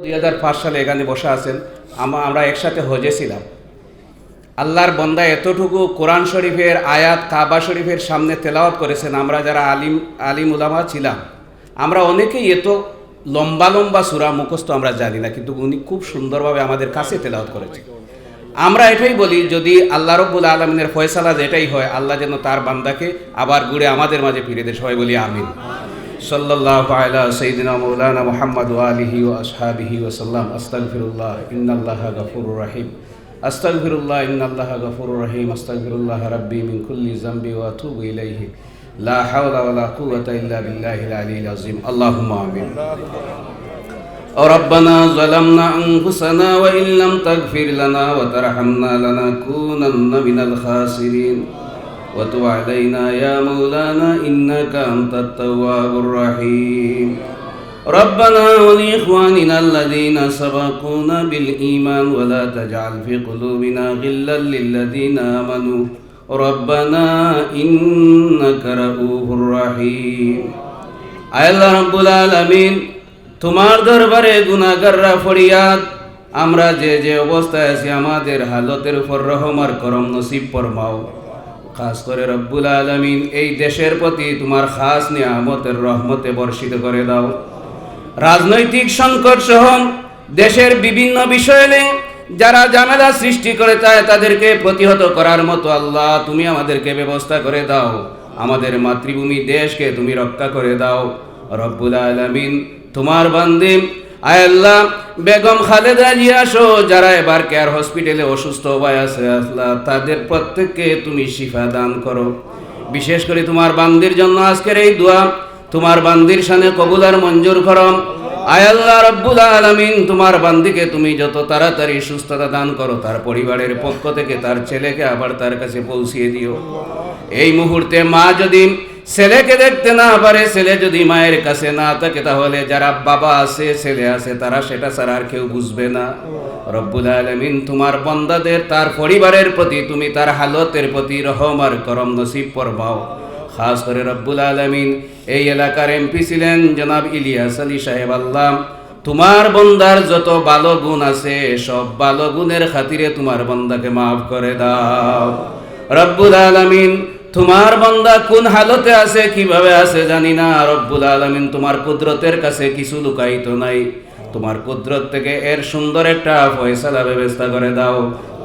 দুই হাজার পাঁচ সালে এখানে বসে আছেন। আমা- আমরা একসাথে হজে ছিলাম। আল্লাহর বন্দা এতটুকু কোরআন শরীফের আয়াত, কাবা শরীফের সামনে তেলাওয়াত করেছেন, আমরা যারা আলিম আলিম উলামা ছিলাম, আমরা অনেকেই এত লম্বা লম্বা সুরা মুখস্থ আমরা জানি না, কিন্তু উনি খুব সুন্দরভাবে আমাদের কাছে তেলাওয়াত করেছেন। আমরা এটাই বলি, যদি আল্লাহ রব্বুল আলমিনের ফয়সালা যেটাই হয়, আল্লাহ যেন তার বান্দাকে আবার ঘুরে আমাদের মাঝে ফিরে দেয়। সবাই বলি আমিন। صلى الله على سيدنا مولانا محمد وآله وأصحابه وسلم. أستغفر الله إن الله غفور رحيم. أستغفر الله إن الله غفور رحيم. أستغفر الله ربي من كل ذنب وأتوب إليه. لا حول ولا قوة إلا بالله العلي العظيم. اللهم آمين. ربنا ظلمنا أنفسنا وإن لم تغفر لنا وترحمنا لنكونن من الخاسرين. وتب علينا يا مولانا إنك أنت التواب الرحيم ربنا ولإخواننا الذين سبقونا بالإيمان ولا تجعل في قلوبنا غلا للذين آمنوا ربنا إنك رؤوف رحيم আল্লাহ রাব্বুল আলামিন তোমার দরবারে গুনাহগাররা ফরিয়াদ আমরা যে যে অবস্থায় আছি আমাদের হালতের উপর রহমার করম নসিব ফরমাও খাস করে রব্বুল আলামিন, এই দেশের প্রতি তোমার খাস নিয়ামতের রহমতে বর্ষিত করে দাও। রাজনৈতিক সংকট সহ দেশের বিভিন্ন বিষয়ে নিয়ে যারা ঝামেলা সৃষ্টি করে চায়, তাদেরকে প্রতিহত করার মতো আল্লাহ তুমি আমাদেরকে ব্যবস্থা করে দাও। আমাদের মাতৃভূমি দেশকে তুমি রক্ষা করে দাও। রব্বুল আলামিন, তোমার বান্দি আয় আল্লাহ, বেগম খালেদা জিয়া সহ যারা এবার কেয়ার হসপিটালে অসুস্থ অবস্থায় আছে, আল্লাহ, তাদের প্রত্যেককে তুমি শিফা দান করো। বিশেষ করে তোমার বান্দির জন্য আজকের এই দোয়া, তোমার বান্দির সামনে কবুলার মঞ্জুর করো। আয় আল্লাহ রব্বুল আলামিন, তোমার বান্দিকে তুমি যত তাড়াতাড়ি সুস্থতা দান করো, তার পরিবারের পক্ষ থেকে তার ছেলেকে আবার তার কাছে পৌঁছিয়ে দিও। এই মুহূর্তে মা যদি ছেলেকে দেখতে না পারে, ছেলে যদি মায়ের কাছে না থাকে, তাহলে যারা বাবা আছে, ছেলে আছে, তারা সেটা ছাড়া আর কেউ বুঝবে না। রব্বুল আলমিন তোমার বন্দাদের, তার পরিবারের প্রতি, তুমি তার হালতের প্রতি রহম আর করম নসিব ফরমাও। খাস করে রব্বুল আলমিন, এই এলাকার এমপি ছিলেন জনাব ইলিয়াস আলী সাহেব আল্লাহ তোমার বন্দার যত ভালো গুণ আছে, সব ভালো গুণের খাতিরে তোমার বন্দাকে মাফ করে দাও। রব্বুল আলমিন তোমার বন্দা কোন হালতে আছে, কীভাবে আছে জানি না। রব্বুল আলমিন তোমার কুদরতের কাছে কিছু লুকাইতো নাই। তোমার কুদরত থেকে এর সুন্দর একটা ফয়সালা ব্যবস্থা করে দাও।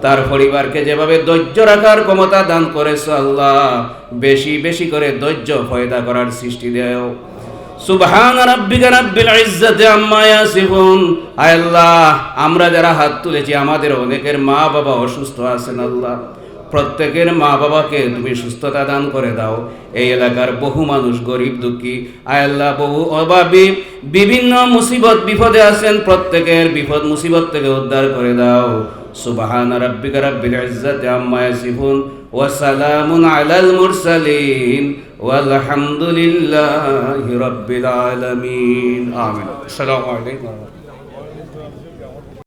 তার পরিবারকে যেভাবে ধৈর্য রাখার ক্ষমতা দান করেছ আল্লাহ, বেশি বেশি করে ধৈর্য ফয়দা করার সৃষ্টি দেও। সুবহান রাব্বিকা রাব্বিল ইজ্জাতি আম্মা ইয়াসিফুন। আল্লাহ, আমরা যারা হাত তুলেছি, আমাদের অনেকের মা বাবা অসুস্থ আছেন আল্লাহ। প্রত্যেকের মা বাবাকে তুমি সুস্থতা দান করে দাও এই এলাকার বহু মানুষ গরিব দুঃখী আয় আল্লাহ বহু অভাবী বিভিন্ন মুসিবত বিপদে আছেন প্রত্যেকের বিপদ মুসিবত থেকে উদ্ধার করে দাও সুবহান রাব্বিকা রাব্বিল ইজ্জাতি আম্মা ইয়াসিফুন ওয়া সালামুন আলাল মুরসালিন والحمد لله رب العالمين آمين السلام عليكم ورحمة الله